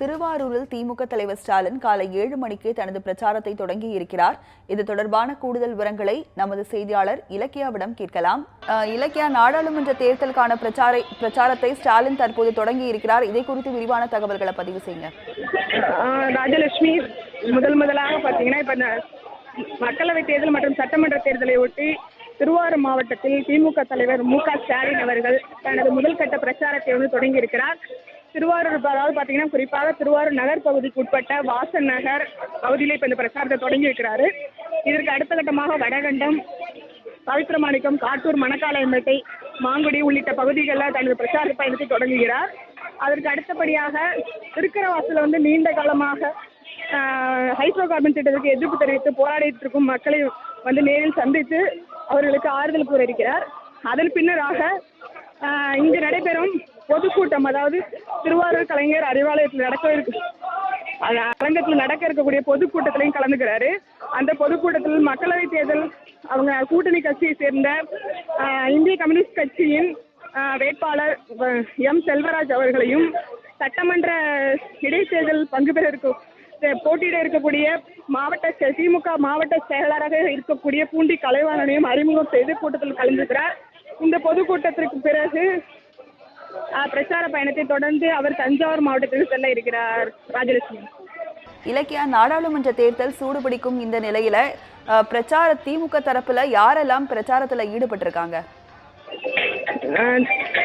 திருவாரூரில் திமுக தலைவர் ஸ்டாலின் காலை ஏழு மணிக்கு தனது பிரச்சாரத்தை தொடங்கி இருக்கிறார். இது தொடர்பான கூடுதல் விவரங்களை நமது செய்தியாளர் இலக்கியாவிடம் கேட்கலாம். இலக்கியா நாடாளுமன்ற தேர்தலுக்கான பிரச்சார பிரச்சாரத்தை ஸ்டாலின் தற்போது தொடங்கி இருக்கிறார். இதை குறித்து விரிவான தகவல்களை பதிவு செய்யுங்க. ஆஹ் ராஜலட்சுமி முதல் முதலாக பார்த்தீங்கன்னா இப்போ மக்களவை தேர்தல் மற்றும் சட்டமன்ற தேர்தலை ஒட்டி திருவாரூர் மாவட்டத்தில் திமுக தலைவர் மு க ஸ்டாலின் அவர்கள் தனது முதல் கட்ட பிரச்சாரத்தை வந்து தொடங்கியிருக்கிறார் திருவாரூர் அதாவது பார்த்தீங்கன்னா குறிப்பாக திருவாரூர் நகர் பகுதிக்கு உட்பட்ட வாசன் நகர் பகுதியில் இப்போ இந்த பிரச்சாரத்தை தொடங்கி இருக்கிறாரு இதற்கு அடுத்த கட்டமாக வடகண்டம் பவித்திரமாணிக்கம் காட்டூர் மணக்காளையம்பேட்டை மாங்குடி உள்ளிட்ட பகுதிகளில் தனது பிரச்சார பயணத்தை தொடங்குகிறார். அதற்கு அடுத்தபடியாக திருக்கரவாசல வந்து நீண்ட காலமாக ஹைட்ரோ கார்பன் திட்டத்திற்கு எதிர்ப்பு தெரிவித்து போராடிட்டு இருக்கும் மக்களை வந்து நேரில் சந்தித்து அவர்களுக்கு ஆறுதல் கூற இருக்கிறார். அதன் பின்னராக ஆஹ், இங்கு நடைபெறும் பொதுக்கூட்டம் அதாவது திருவாரூர் கலைஞர் அறிவாலயத்தில் நடக்க இருக்கு. அரங்கத்தில் நடக்க இருக்கக்கூடிய பொதுக்கூட்டத்திலையும் கலந்துக்கிறாரு. அந்த பொதுக்கூட்டத்தில் மக்களவை தேர்தல் அவங்க கூட்டணி கட்சியை சேர்ந்த இந்திய கம்யூனிஸ்ட் கட்சியின் வேட்பாளர் எம். செல்வராஜ் அவர்களையும் சட்டமன்ற இடைத்தேர்தல் பங்கு பெற இருக்கும் போட்டியிட இருக்கக்கூடிய மாவட்ட திமுக மாவட்ட செயலாளராக இருக்கக்கூடிய பூண்டி கலைவாணனையும் அறிமுகம் செய்து கூட்டத்தில் கலந்துக்கிறார். இந்த பொதுக்கூட்டத்திற்கு பிறகு பிரச்சார பயணத்தை தொடர்ந்து அவர் தஞ்சாவூர் மாவட்டத்திற்கு செல்ல இருக்கிறார் ராஜலட்சுமி. இலக்கியா நாடாளுமன்ற தேர்தல் சூடுபிடிக்கும் இந்த நிலையில பிரச்சார திமுக தரப்புல யாரெல்லாம் பிரச்சாரத்துல ஈடுபட்டிருக்காங்க?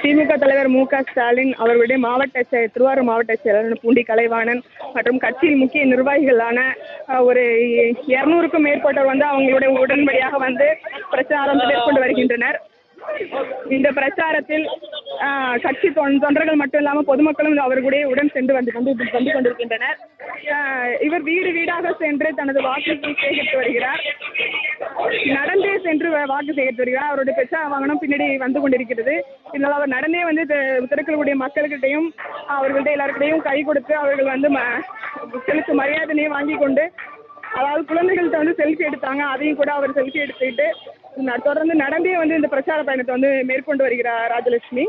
திமுக தலைவர் மு க ஸ்டாலின் அவர்களுடைய மாவட்ட செ- திருவாரூர் மாவட்ட செயலாளர் பூண்டி கலைவாணன் மற்றும் கட்சியின் முக்கிய நிர்வாகிகளான ஒரு இருநூறுக்கும் மேற்பட்டோர் வந்து அவங்களுடைய உடன்படியாக வந்து பிரச்சாரம் மேற்கொண்டு வருகின்றனர். இந்த பிரச்சாரத்தில் கட்சி தொன்- தொண்டர்கள் மட்டும் இல்லாமல் பொதுமக்களும் அவர்களுடைய உடன் சென்று வந்து வந்து வந்து கொண்டிருக்கின்றனர். இவர் வீடு வீடாக சென்று தனது வாக்குகள் சேகரித்து வருகிறார். நடந்தே சென்று வாக்கு சேகரித்து வருகிறார். அவருடைய பெற்ற வாகனம் பின்னாடி வந்து கொண்டிருக்கிறது. இதனால் அவர் நடந்தே வந்து திறக்கக்கூடிய மக்கள்கிட்டையும் அவர்கள்ட்ட எல்லாருக்கிட்டையும் கை கொடுத்து அவர்கள் வந்து ம செலுத்து மரியாதையை வாங்கி கொண்டு அதாவது குழந்தைகள்கிட்ட வந்து செல்ஃபி எடுத்தாங்க. அதையும் கூட அவர் செல்ஃபி எடுத்துக்கிட்டு தொடர்ந்து நடந்தே வந்து இந்த பிரச்சார பயணத்தை வந்து மேற்கொண்டு வருகிறார் ராஜலட்சுமி.